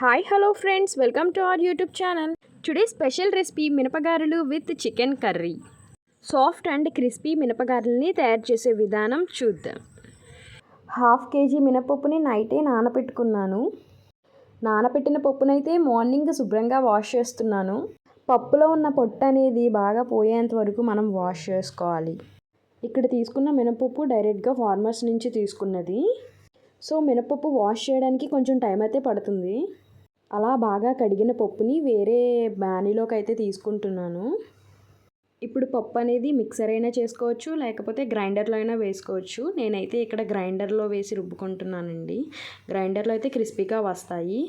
Hi hello friends welcome to our YouTube channel today special recipe మినపగారెలు with chicken curry soft and crispy మినపగారెల్ని తయారు చేసే విధానం చూద్దాం. Half KG మినపప్పుని నైటే నానబెట్టుకున్నాను నానబెట్టిన పప్పునైతే morning శుభ్రంగా వాష్ చేస్తున్నాను. పప్పులో ఉన్న పొట్టు అనేది బాగా పోయేంత వరకు మనం వాష్ చేసుకోవాలి. ఇక్కడ తీసుకున్న మినపప్పు డైరెక్ట్గా ఫార్మర్స్ నుంచి తీసుకున్నది. సో మినపప్పు వాష్ చేయడానికి కొంచెం టైం అయితే పడుతుంది. అలా బాగా కడిగిన పప్పుని వేరే బాణీలోకి అయితే తీసుకుంటున్నాను. ఇప్పుడు పప్పు అనేది మిక్సర్ అయినా చేసుకోవచ్చు లేకపోతే గ్రైండర్లో అయినా వేసుకోవచ్చు. నేనైతే ఇక్కడ గ్రైండర్లో వేసి రుబ్బుకుంటున్నానండి. గ్రైండర్లో అయితే క్రిస్పీగా వస్తాయి.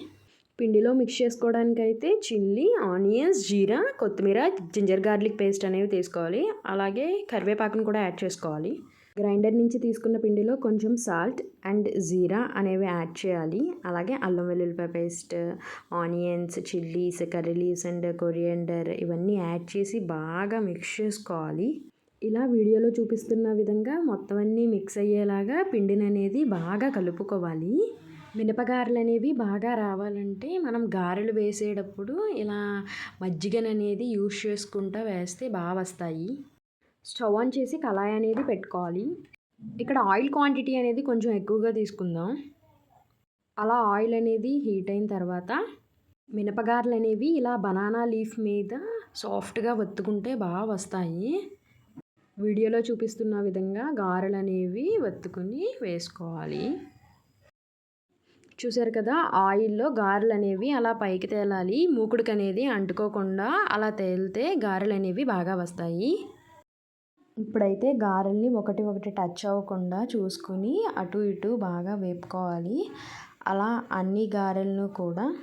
పిండిలో మిక్స్ చేసుకోవడానికి అయితే చిల్లీ ఆనియన్స్ జీరా కొత్తిమీర జింజర్ గార్లిక్ పేస్ట్ అనేవి తీసుకోవాలి. అలాగే కరివేపాకును కూడా యాడ్ చేసుకోవాలి. గ్రైండర్ నుంచి తీసుకున్న పిండిలో కొంచెం సాల్ట్ అండ్ జీరా అనేవి యాడ్ చేయాలి. అలాగే అల్లం వెల్లుల్లిపాయ paste onions chillies curry leaves and coriander ఇవన్నీ యాడ్ చేసి బాగా మిక్స్ చేసుకోవాలి. ఇలా వీడియోలో చూపిస్తున్న విధంగా మొత్తం అన్నీ మిక్స్ అయ్యేలాగా పిండిని అనేది బాగా కలుపుకోవాలి. మినపగారెలు అనేవి బాగా రావాలంటే మనం గారెలు వేసేటప్పుడు ఇలా మజ్జిగననేది యూస్ చేసుకుంటూ వేస్తే బాగా వస్తాయి. స్టవ్ ఆన్ చేసి కళాయి అనేది పెట్టుకోవాలి. ఇక్కడ ఆయిల్ క్వాంటిటీ అనేది కొంచెం ఎక్కువగా తీసుకుందాం. అలా ఆయిల్ అనేది హీట్ అయిన తర్వాత మినపగారలు అనేవి ఇలా బనానా లీఫ్ మీద సాఫ్ట్గా వత్తుకుంటే బాగా వస్తాయి. వీడియోలో చూపిస్తున్న విధంగా గారెలు అనేవి వత్తుకుని వేసుకోవాలి. చూసారు కదా ఆయిల్లో గారెలు అనేవి అలా పైకి తేలాలి. మూకుడికి అనేది అంటుకోకుండా అలా తేలితే గారెలు అనేవి బాగా వస్తాయి. ఇప్పుడైతే గారెల్ని ఒకటి ఒకటి టచ్ అవ్వకుండా చూసుకుని అటు ఇటు బాగా వేపుకోవాలి. అలా అన్ని గారెలను కూడా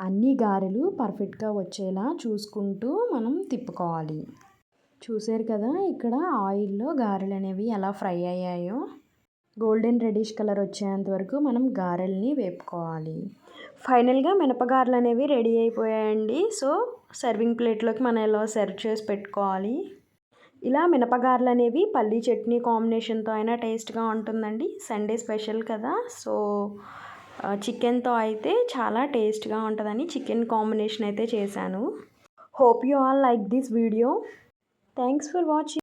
అన్ని గారెలు పర్ఫెక్ట్గా వచ్చేలా చూసుకుంటూ మనం తిప్పుకోవాలి. చూసారు కదా ఇక్కడ ఆయిల్లో గారెలు అనేవి ఎలా ఫ్రై అయ్యాయో? గోల్డెన్ రెడిష్ కలర్ వచ్చేంత వరకు మనం గారెల్ని వేపుకోవాలి. ఫైనల్గా మినపగారెలు అనేవి రెడీ అయిపోయాయండి. సో సర్వింగ్ ప్లేట్లోకి మనం ఎలా సర్వ్ చేసి పెట్టుకోవాలి? ఇలా మినపగారలు అనేవి పల్లీ చట్నీ కాంబినేషన్తో అయినా టేస్ట్గా ఉంటుందండి. సండే స్పెషల్ కదా సో చికెన్తో అయితే చాలా టేస్ట్గా ఉంటుందని చికెన్ కాంబినేషన్ అయితే చేశాను. Hope you all like this video. Thanks for watching.